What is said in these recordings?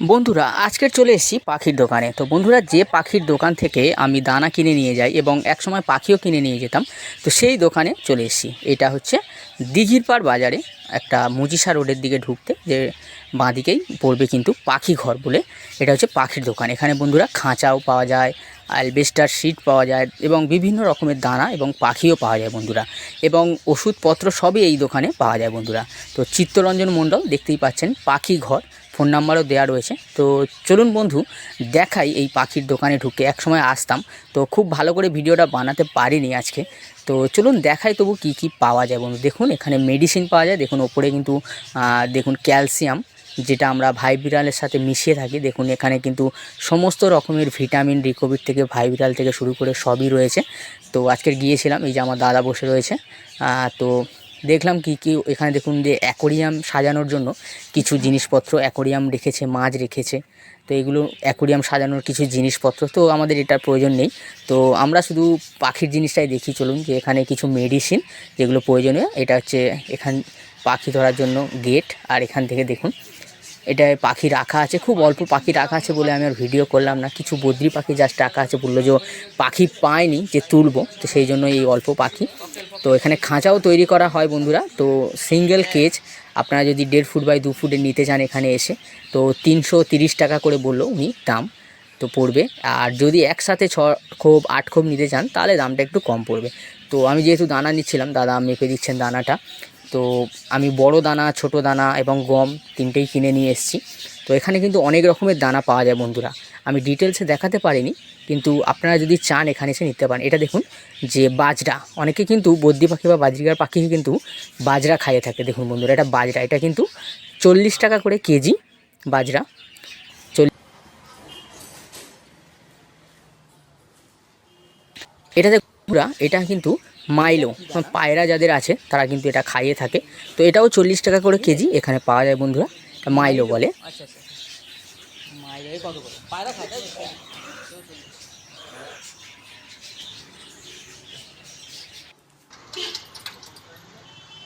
বন্ধুরা, আজকের চলে এসেছি পাখির দোকানে। তো বন্ধুরা, যে পাখির দোকান থেকে আমি দানা কিনে নিয়ে যাই এবং একসময় পাখিও কিনে নিয়ে যেতাম, তো সেই দোকানে চলে এসেছি। এটা হচ্ছে দিঘির পাড় বাজারে একটা মুজিসা রোডের দিকে ঢুকতে, যে বাঁদিকেই পড়বে কিন্তু পাখি ঘর বলে। এটা হচ্ছে পাখির দোকান। এখানে বন্ধুরা খাঁচাও পাওয়া যায়, অ্যালবেস্টার শিট পাওয়া যায় এবং বিভিন্ন রকমের দানা এবং পাখিও পাওয়া যায় বন্ধুরা। এবং ওষুধপত্র সবই এই দোকানে পাওয়া যায় বন্ধুরা। তো চিত্তরঞ্জন মণ্ডল দেখতেই পাচ্ছেন পাখি ঘর। ফোন নাম্বারও দেওয়া রয়েছে। তো চলুন বন্ধু, দেখাই এই পাখির দোকানে ঢুকে। এক সময় আসতাম, তো খুব ভালো করে ভিডিওটা বানাতে পারিনি আজকে। তো চলুন দেখাই তবু কি কি পাওয়া যায় বন্ধু। দেখুন, এখানে মেডিসিন পাওয়া যায়। দেখুন, ওপরে কিন্তু দেখুন ক্যালসিয়াম, যেটা আমরা ভাইবিরালের সাথে মিশিয়ে থাকি। দেখুন, এখানে কিন্তু সমস্ত রকমের ভিটামিন, রিকোভিড থেকে ভাইবিরাল থেকে শুরু করে সবই রয়েছে। তো আজকের গিয়েছিলাম, এই যে আমার দাদা বসে রয়েছে। তো দেখলাম কি কি এখানে দেখুন যে অ্যাকোরিয়াম সাজানোর জন্য কিছু জিনিসপত্র অ্যাকোরিয়াম রেখেছে, মাছ রেখেছে। তো এগুলো অ্যাকোরিয়াম সাজানোর কিছু জিনিসপত্র, তো আমাদের এটার প্রয়োজন নেই। তো আমরা শুধু পাখির জিনিসটাই দেখি, চলুন যে এখানে কিছু মেডিসিন যেগুলো প্রয়োজনীয়, এটা হচ্ছে এখান, পাখি ধরার জন্য গেট আর এখান থেকে দেখুন এটায় পাখি রাখা আছে, খুব অল্প পাখি রাখা আছে বলে আমি আর ভিডিও করলাম না। কিছু বদ্রি পাখি জাস্ট রাখা আছে বলল যে পাখি পায়নি যে তুলবো, তো সেই জন্য এই অল্প পাখি। তো এখানে খাঁচাও তৈরি করা হয় বন্ধুরা। তো সিঙ্গেল কেজ আপনারা যদি দেড় ফুট বাই দু ফুটে নিতে চান এখানে এসে, তো তিনশো টাকা করে বলল উনি দাম তো পড়বে। আর যদি একসাথে ছ খোপ, আট খোপ নিতে চান, তাহলে দামটা একটু কম পড়বে। তো আমি যেহেতু দানা নিচ্ছিলাম, দাদা মেপে দিচ্ছেন দানাটা। তো আমি বড় দানা, ছোট দানা এবং গম তিনটেই কিনে নিয়ে এসেছি। তো এখানে কিন্তু অনেক রকমের দানা পাওয়া যায় বন্ধুরা। আমি ডিটেলসে দেখাতে পারিনি, কিন্তু আপনারা যদি চান এখানে এসে নিতে পারেন। এটা দেখুন, যে বাজরা। অনেকে কিন্তু বদ্রি পাখি বা বাজরিকার পাখি কিন্তু বাজরা খাইয়ে থাকে। দেখুন বন্ধুরা, এটা বাজরা। এটা কিন্তু চল্লিশ টাকা করে কেজি বাজরা। এটাতে পুরা এটা কিন্তু মাইলো। পায়রা যাদের আছে তারা কিন্তু এটা খাইয়ে থাকে। তো এটাও চল্লিশ টাকা করে কেজি এখানে পাওয়া যায় বন্ধুরা মাইলো বলে?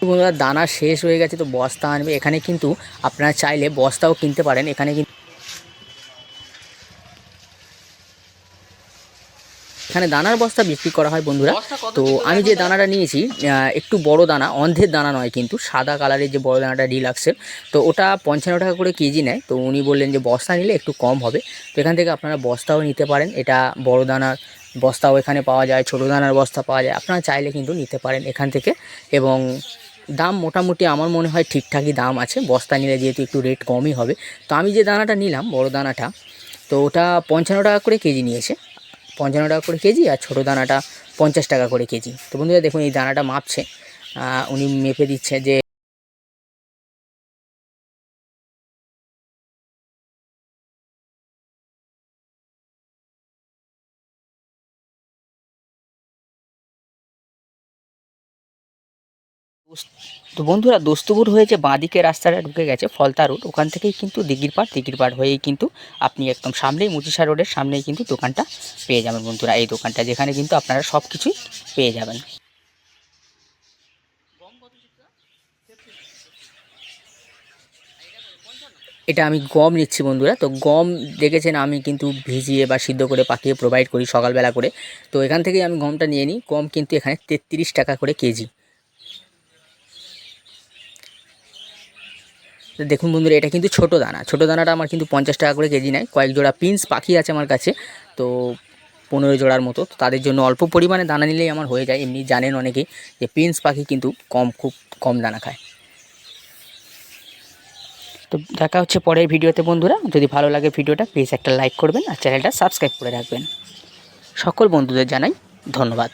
বন্ধুরা দানা শেষ হয়ে গেছে তো বস্তা আনবে। এখানে কিন্তু আপনারা চাইলে বস্তাও কিনতে পারেন। এখানে কিন্তু এখানে দানার বস্তা বিক্রি করা হয় বন্ধুরা। তো আমি যে দানাটা নিয়েছি একটু বড় দানা অন্ধের দানা নয় কিন্তু সাদা কালারের যে বড় দানাটা ডিলাক্সের তো ওটা পঞ্চান্ন টাকা করে কেজি নেয়। তো উনি বললেন যে বস্তা নিলে একটু কম হবে। তো এখান থেকে আপনারা বস্তাও নিতে পারেন। এটা বড় দানার বস্তাও এখানে পাওয়া যায় ছোটো দানার বস্তা পাওয়া যায়। আপনারা চাইলে কিন্তু নিতে পারেন এখান থেকে। এবং দাম মোটামুটি আমার মনে হয় ঠিকঠাকই দাম আছে। বস্তা নিলে যেহেতু একটু রেট কমই হবে। তো আমি যে দানাটা নিলাম বড় দানাটা তো ওটা পঞ্চান্ন টাকা করে কেজি নিয়েছে। পঞ্চান্ন টাকা করে কেজি আর ছোটো দানাটা পঞ্চাশ টাকা করে কেজি। তো বন্ধুরা দেখুন, এই দানাটা মাপছে। উনি মেপে দিচ্ছে যে তো বন্ধুরা দোস্তপুর হয়ে যে বাঁদিকে রাস্তাটা ঢুকে গেছে, ফলতা রোড, ওখান থেকেই কিন্তু দিঘির পাড় দিঘির পাড় হয়েই কিন্তু আপনি একদম সামনেই মুচিসা রোডের সামনেই কিন্তু দোকানটা পেয়ে যাবেন বন্ধুরা। এই দোকানটা যেখানে কিন্তু আপনারা সব কিছুই পেয়ে যাবেন। এটা আমি গম নিচ্ছি বন্ধুরা। তো গম দেখেছেন আমি কিন্তু ভিজিয়ে বা সিদ্ধ করে পাকিয়ে প্রোভাইড করি সকালবেলা করে। তো এখান থেকেই আমি গমটা নিয়ে নিই। গম কিন্তু এখানে তেত্রিশ টাকা করে কেজি। দেখুন বন্ধুরা, এটা কিন্তু ছোটো দানা। ছোটো দানাটা আমার কিন্তু পঞ্চাশ টাকা করে কেজি নেয়। কয়েক জোড়া পিন্স পাখি আছে আমার কাছে, তো পনেরো জোড়ার মতো। তাদের জন্য অল্প পরিমাণে দানা নিলেই আমার হয়ে যায়। এমনি জানেন অনেকেই যে পিন্স পাখি কিন্তু কম, খুব কম দানা খায়। তো দেখা হচ্ছে পরের ভিডিওতে বন্ধুরা। যদি ভালো লাগে ভিডিওটা প্লিজ একটা লাইক করবেন আর চ্যানেলটা সাবস্ক্রাইব করে রাখবেন। সকল বন্ধুদের জানাই ধন্যবাদ।